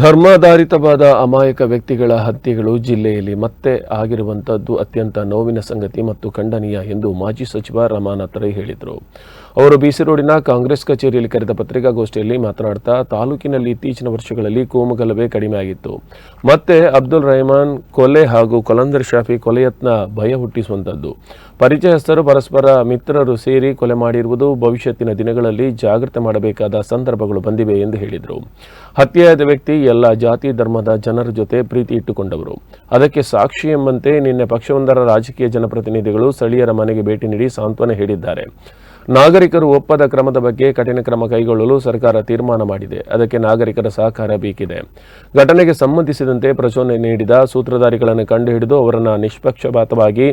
ಧರ್ಮಾಧಾರಿತವಾದ ಅಮಾಯಕ ವ್ಯಕ್ತಿಗಳ ಹತ್ಯೆಗಳು ಜಿಲ್ಲೆಯಲ್ಲಿ ಮತ್ತೆ ಆಗಿರುವಂಥದ್ದು ಅತ್ಯಂತ ನೋವಿನ ಸಂಗತಿ ಮತ್ತು ಖಂಡನೀಯ ಎಂದು ಮಾಜಿ ಸಚಿವ ರಮಾನಾಥ್ ರೈ ಹೇಳಿದರು. ಅವರು ಬಿಸಿ ರೋಡಿನ ಕಾಂಗ್ರೆಸ್ ಕಚೇರಿಯಲ್ಲಿ ಕರೆದ ಪತ್ರಿಕಾಗೋಷ್ಠಿಯಲ್ಲಿ ಮಾತನಾಡ್ತಾ, ತಾಲೂಕಿನಲ್ಲಿ ಇತ್ತೀಚಿನ ವರ್ಷಗಳಲ್ಲಿ ಕೋಮುಗಲಭೆ ಕಡಿಮೆಯಾಗಿತ್ತು ಮತ್ತೆ ಅಬ್ದುಲ್ ರಹಮಾನ್ ಕೊಲೆ ಹಾಗೂ ಕೊಲಂದರ್ ಶಾಫಿ ಕೊಲೆಯತ್ನ ಭಯ ಹುಟ್ಟಿಸುವಂಥದ್ದು ಪರಿಚಯಸ್ಥರು ಪರಸ್ಪರ ಮಿತ್ರರು ಸೇರಿ ಕೊಲೆ ಮಾಡಿರುವುದು ಭವಿಷ್ಯತ್ತಿನ ದಿನಗಳಲ್ಲಿ ಜಾಗೃತಿ ಮಾಡಬೇಕಾದ ಸಂದರ್ಭಗಳು ಬಂದಿವೆ ಎಂದು ಹೇಳಿದರು. ಹತ್ಯೆಯಾದ ವ್ಯಕ್ತಿ ಎಲ್ಲ ಜಾತಿ ಧರ್ಮದ ಜನರ ಜೊತೆ ಪ್ರೀತಿ ಇಟ್ಟುಕೊಂಡವರು. ಅದಕ್ಕೆ ಸಾಕ್ಷಿ ಎಂಬಂತೆ ನಿನ್ನೆ ಪಕ್ಷವೊಂದರ ರಾಜಕೀಯ ಜನಪ್ರತಿನಿಧಿಗಳು ಸ್ಥಳೀಯರ ಮನೆಗೆ ಭೇಟಿ ನೀಡಿ ಸಾಂತ್ವನ ಹೇಳಿದ್ದಾರೆ. ನಾಗರಿಕರು ಒಪ್ಪದ ಕ್ರಮದ ಬಗ್ಗೆ ಕಠಿಣ ಕ್ರಮ ಕೈಗೊಳ್ಳಲು ಸರ್ಕಾರ ತೀರ್ಮಾನ ಮಾಡಿದೆ. ಅದಕ್ಕೆ ನಾಗರಿಕರ ಸಹಕಾರ ಬೇಕಿದೆ. ಘಟನೆಗೆ ಸಂಬಂಧಿಸಿದಂತೆ ಪ್ರಚೋದನೆ ನೀಡಿದ ಸೂತ್ರಧಾರಿಗಳನ್ನು ಕಂಡುಹಿಡಿದು ಅವರನ್ನು ನಿಷ್ಪಕ್ಷಪಾತವಾಗಿ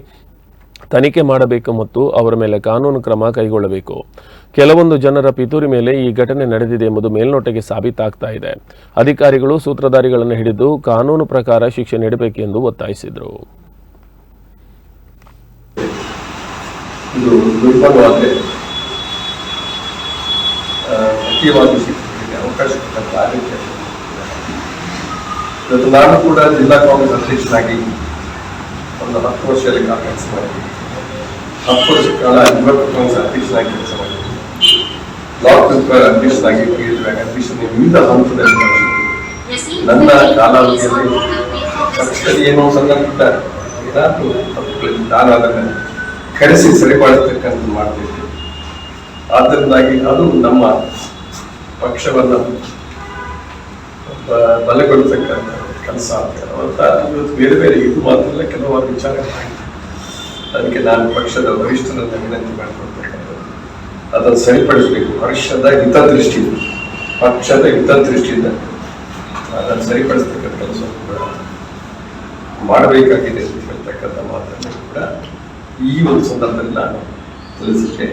ತನಿಖೆ ಮಾಡಬೇಕು ಮತ್ತು ಅವರ ಮೇಲೆ ಕಾನೂನು ಕ್ರಮ ಕೈಗೊಳ್ಳಬೇಕು. ಕೆಲವೊಂದು ಜನರ ಪಿತೂರಿ ಮೇಲೆ ಈ ಘಟನೆ ನಡೆದಿದೆ ಎಂಬುದು ಮೇಲ್ನೋಟಕ್ಕೆ ಸಾಬೀತಾಗ್ತಾ ಇದೆ. ಅಧಿಕಾರಿಗಳು ಸೂತ್ರಧಾರಿಗಳನ್ನು ಹಿಡಿದು ಕಾನೂನು ಪ್ರಕಾರ ಶಿಕ್ಷೆ ಒತ್ತಾಯಿಸಿದರು. ಅವಕಾಶ ಕೊಟ್ಟಂತ ಇವತ್ತು ನಾನು ಕೂಡ ಜಿಲ್ಲಾ ಕಾಂಗ್ರೆಸ್ ಅಧ್ಯಕ್ಷನಾಗಿ ಒಂದು ಹತ್ತು ವರ್ಷದಲ್ಲಿ ಕಾಲ ಮಾಡಿದ್ದೀನಿ. ಹತ್ತು ವರ್ಷ ಕಾಲ ಯುವ ಕಾಂಗ್ರೆಸ್ ಅಧ್ಯಕ್ಷನಾಗಿ ಕೆಲಸ ಬ್ಲಾಕ್ ಅಧ್ಯಕ್ಷನಾಗಿ ವಿವಿಧ ಹಂತದಲ್ಲಿ. ನನ್ನ ಕಾಲಾವಧಿಯಲ್ಲಿ ಪಕ್ಷದಲ್ಲಿ ಏನೋ ಸಣ್ಣ ಪುಟ್ಟ ಏನಾದರೂ ತಪ್ಪುಗಳಿದ್ದು ನಾನು ಅದನ್ನು ಕರೆಸಿ ಸರಿಪಡಿಸ್ತಕ್ಕಂಥ ಮಾಡ್ತಿದ್ದೆ ಆದ್ದರಿಂದಾಗಿ ಅದು ನಮ್ಮ ಪಕ್ಷವನ್ನು ಬಲಗೊಳಿಸ್ತಕ್ಕಂಥ ಕೆಲಸ ಅಂತ ಇವತ್ತು ಬೇರೆ ಬೇರೆ ಇದು ಮಾತ್ರ ಕೆಲವಾರು ವಿಚಾರಗಳಾಗಿದೆ ಅದಕ್ಕೆ ನಾನು ಪಕ್ಷದ ವರಿಷ್ಠರನ್ನು ವಿನಂತಿ ಮಾಡಿಕೊಳ್ತಕ್ಕಂಥದ್ದು. ಅದನ್ನು ಸರಿಪಡಿಸಬೇಕು. ಪಕ್ಷದ ಹಿತದೃಷ್ಟಿಯಿಂದ ಪಕ್ಷದ ಹಿತದೃಷ್ಟಿಯಿಂದ ಅದನ್ನು ಸರಿಪಡಿಸ್ತಕ್ಕಂಥ ಕೆಲಸ ಮಾಡಬೇಕಾಗಿದೆ ಅಂತ ಹೇಳ್ತಕ್ಕಂಥ ಮಾತನ್ನು ಕೂಡ ಈ ಒಂದು ಸಂದರ್ಭದಲ್ಲಿ ನಾನು ತಿಳಿಸಲಿಕ್ಕೆ